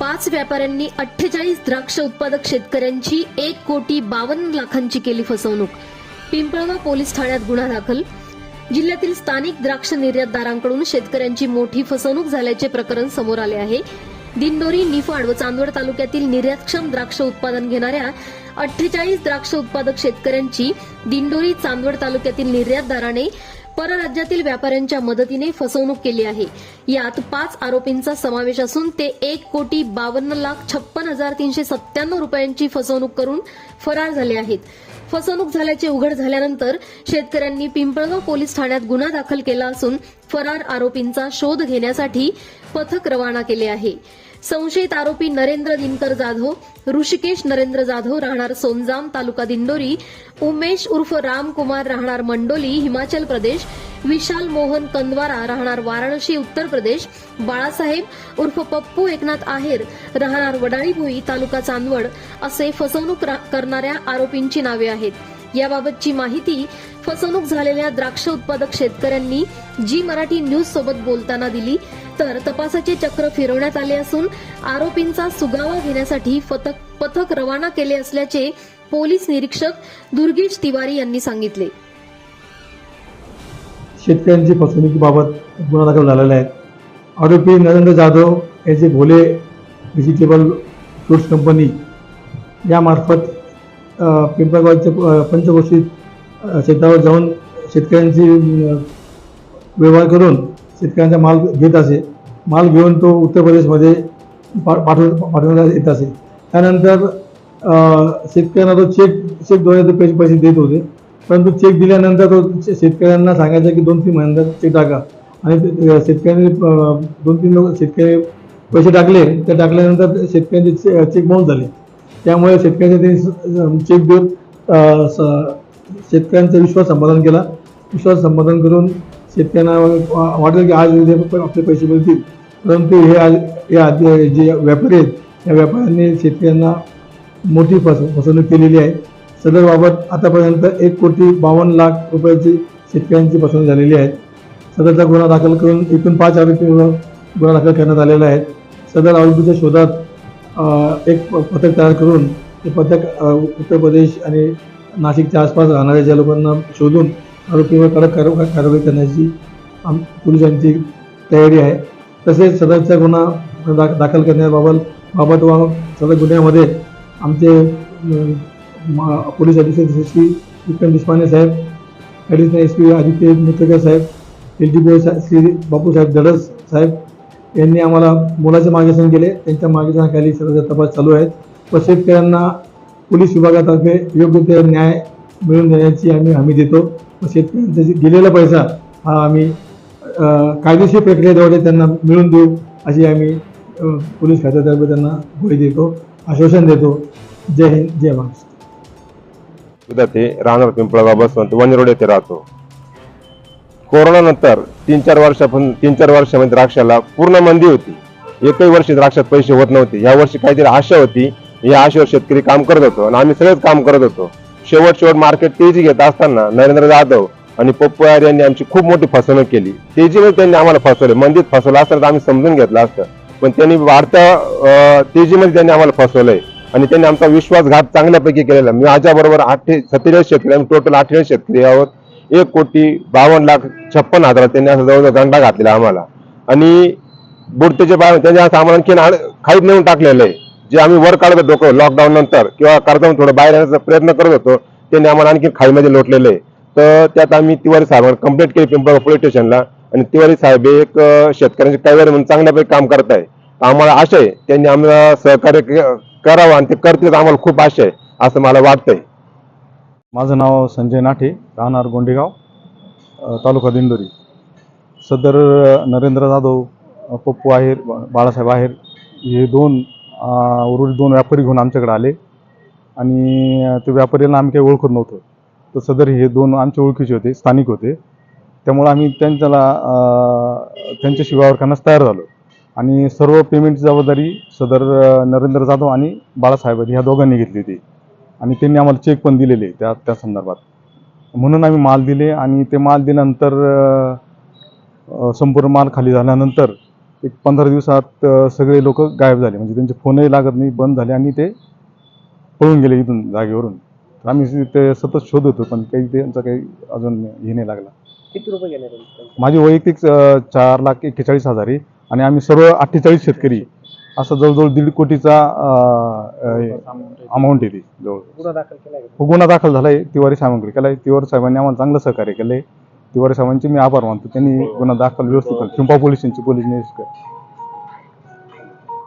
पाच व्यापाऱ्यांनी अठ्ठेचाळीस द्राक्ष उत्पादक शेतकऱ्यांची एक कोटी बावन्न लाखांची केली फसवणूक. पिंपळगाव पोलीस ठाण्यात गुन्हा दाखल. जिल्ह्यातील स्थानिक द्राक्ष निर्यातदारांकडून शेतकऱ्यांची मोठी फसवणूक झाल्याचे प्रकरण समोर आले आहे. दिंडोरी निफाड व चांदवड तालुक्यातील निर्यातक्षम द्राक्ष उत्पादन घेणाऱ्या अठ्ठेचाळीस द्राक्ष उत्पादक शेतकऱ्यांची दिंडोरी चांदवड तालुक्यातील निर्यातदाराने परराज्यातील व्यापाऱ्यांच्या मदतीने फसवणूक केली आहे. यात पाच आरोपींचा समावेश असून ते एक कोटी बावन्न लाख छप्पन हजार तीनशे सत्त्याण्णव रुपयांची फसवणूक करून फरार झाले आहेत. फसवणूक झाल्याचे उघड झाल्यानंतर शेतकऱ्यांनी पिंपळगाव पोलीस ठाण्यात गुन्हा दाखल केला असून फरार आरोपींचा शोध घेण्यासाठी पथक रवाना केले आहे. संशयित आरोपी नरेंद्र दिनकर जाधव ऋषिकेश नरेंद्र जाधव राहणार सोनजाम तालुका दिंडोरी उमेश उर्फ रामकुमार राहणार मंडोली हिमाचल प्रदेश विशाल मोहन कंदवारा राहणार वाराणसी उत्तर प्रदेश बाळासाहेब उर्फ पप्पू एकनाथ आहेर राहणार वडाळीभोई तालुका चांदवड असे फसवणूक रा- करणाऱ्या आरोपींची नावे आहेत. याबाबतची माहिती फसवणूक झालेल्या द्राक्ष उत्पादक शेतकऱ्यांनी जी मराठी न्यूज सोबत बोलताना दिली तर तपासाचे चक्र फिरवण्यात आले असून आरोपींचा सुगावा घेण्यासाठी पथक पथक रवाना केले असल्याचे पोलीस निरीक्षक दुर्गेश तिवारी यांनी सांगितले. शेतकऱ्यांची फसवणुकीबाबत गुन्हा दाखल झालेला आहे आरोपी नरेंद्र जाधव यांचे भोले व्हेजिटेबल फ्रुट्स कंपनी यामार्फत पिंपळगावच्या अ, शेतावर जाऊन शेतकऱ्यांची व्यवहार करून शेतकऱ्यांचा माल घेत असे. माल घेऊन तो उत्तर प्रदेशमध्ये पा पाठव पाठवण्यात येत असे. त्यानंतर शेतकऱ्यांना तो चेक चेकद्वारे ते पैसे पैसे देत होते. परंतु चेक दिल्यानंतर तो शेतकऱ्यांना सांगायचा की दोन तीन महिन्यात चेक टाका. आणि ते- शेतकऱ्यांनी दोन तीन लोक शेतकरी पैसे टाकले. ते टाकल्यानंतर शेतकऱ्यांचे चे- चेक बाउन्स झाले. त्यामुळे शेतकऱ्यांचे ते चेक देऊन स- शेतकऱ्यांचा विश्वास संपादन केला. विश्वास संपादन करून शेतकऱ्यांना वाटेल की आज उद्या पण आपले पैसे मिळतील. परंतु हे आज या जे व्यापारी आहेत या व्यापाऱ्यांनी शेतकऱ्यांना मोठी फस फसवणूक केलेली आहे. सदर बाबत आतापर्यंत एक कोटी बावन्न लाख रुपयाची शेतकऱ्यांची फसवणूक झालेली आहे. सदरचा गुन्हा दाखल करून एकूण पाच आरोपींवर गुन्हा दाखल करण्यात आलेला आहे. सदर आरोपीच्या शोधात एक पथक तयार करून ते पथक उत्तर प्रदेश आणि नाशिकच्या आसपास राहणाऱ्या ज्या लोकांना शोधून आरोपीवर कडक कारवाई करण्याची आम पोलिसांची तयारी आहे. तसेच सदरचा गुन्हा दा दाखल करण्याबाबत बाबत व सदर गुन्ह्यामध्ये आमचे पोलीस अधीक्षक श्री विक्रम देशपांडे साहेब additional S P Aditya Mutrakar साहेब L D P Shri Bapusaheb Dadas साहेब यांनी आम्हाला मुलाचे मार्गदर्शन केले. त्यांच्या मार्गदर्शनाखाली सर्व तपास चालू आहेत. व शेतकऱ्यांना पोलीस विभागातर्फे योग्य ते न्याय मिळवून देण्याची आम्ही हमी देतो. व शेतकऱ्यांचा जे पैसा हा आम्ही कायदेशीर प्रक्रियेद्वारे त्यांना मिळून देऊ अशी आम्ही पोलीस खात्यातर्फे त्यांना ग्वाही देतो आश्वासन देतो. जय हिंद जय महाराष्ट्र. विद्यार्थी राहणार पिंपळगाव बसवंत वनरोड येथे राहतो. कोरोनानंतर तीन चार वर्षापासून तीन चार वर्षामध्ये द्राक्षाला पूर्ण मंदी होती. एकही वर्षी द्राक्षात पैसे होत नव्हते. या वर्षी काहीतरी आशा होती. या आशेवर शेतकरी काम करत होतो आणि आम्ही सगळेच काम करत होतो. शेवट शेवट मार्केट तेजी घेत असताना नरेंद्र जाधव आणि पप्पू यांनी आमची खूप मोठी फसवणूक केली. तेजीमध्ये त्यांनी आम्हाला फसवले. मंदीत फसवलं असतं तर आम्ही समजून घेतलं असतं. पण त्यांनी वाढत्या तेजीमध्ये त्यांनी आम्हाला फसवलंय. आणि त्यांनी आमचा विश्वासघात चांगल्यापैकी केलेला. मी माझ्याबरोबर आठशे सत्तेचाळीस शेतकरी आम्ही टोटल अठ्ठेचाळीस शेतकरी आहोत. एक कोटी बावन्न लाख छप्पन हजार त्यांनी असं जवळजवळ गंडा घातलेला आम्हाला. आणि बुडतेचे बाय त्यांच्या असं आम्हाला आणखीन खाईत नेऊन टाकलेलं आहे. जे आम्ही वर काढत होतो लॉकडाऊन नंतर किंवा कर्जाऊन थोडं बाहेर येण्याचा प्रयत्न करत होतो त्यांनी आम्हाला आणखी खाईमध्ये लोटलेलं. आहे तर त्यात आम्ही तिवारी साहेबांना कंप्लेंट केली पिंपळगाव पोलीस स्टेशनला आणि तिवारी साहेब एक अं, शेतकऱ्यांचे कैवारी म्हणून चांगल्यापैकी काम करत आहे आम्हाला आशा आहे त्यांनी आम्हाला सहकार्य क- करावं आणि ते करतील आम्हाला खूप आशा आहे असं मला वाटतंय. माझं नाव संजय नाठे राहणार गोंडेगाव तालुका दिंडोरी. सदर नरेंद्र जाधव पप्पू आहेर बाळासाहेब आहेर हे दोन उर्वरित दोन व्यापारी घेऊन आमच्याकडे आले. आणि ते व्यापारीला आम्ही काही ओळखत नव्हतो. तर सदर हे दोन आमच्या ओळखीचे होते स्थानिक होते. त्यामुळे आम्ही त्यांच्याला अ, त्यांच्याशी व्यवहार करण्यास तयार झालो. आणि सर्व पेमेंटची जबाबदारी सदर नरेंद्र जाधव आणि बाळासाहेब ह्या दोघांनी घेतली होती. आणि त्यांनी आम्हाला चेक पण दिलेले त्या त्या संदर्भात. म्हणून आम्ही माल दिले आणि ते माल दिल्यानंतर संपूर्ण माल खाली झाल्यानंतर एक पंधरा दिवसात सगळे लोक गायब झाले. म्हणजे त्यांचे फोनही लागत नाही बंद झाले आणि ते पळून गेले इथून जागेवरून. तर आम्ही ते सतत शोध होतो पण काही त्यांचा काही अजून हे नाही लागला. किती रुपये आहे? माझी वैयक्तिक चार लाख एक्केचाळीस हजार आहे आणि आम्ही सर्व अठ्ठेचाळीस शेतकरी. असं जवळजवळ दीड कोटीचा अमाऊंट येते जवळ गुन्हा दाखल केला आहे गुन्हा दाखल झाला आहे तिवारी सामग्री केला आहे तिवारी साहेबांनी आम्हाला चांगलं सहकार्य केलं आहे तिवारी साहेबांचे मी आभार मानतो. त्यांनी गुन्हा दाखल व्यवस्थित केला. पिंपा पोलिसांची पोलीस निरीक्षक.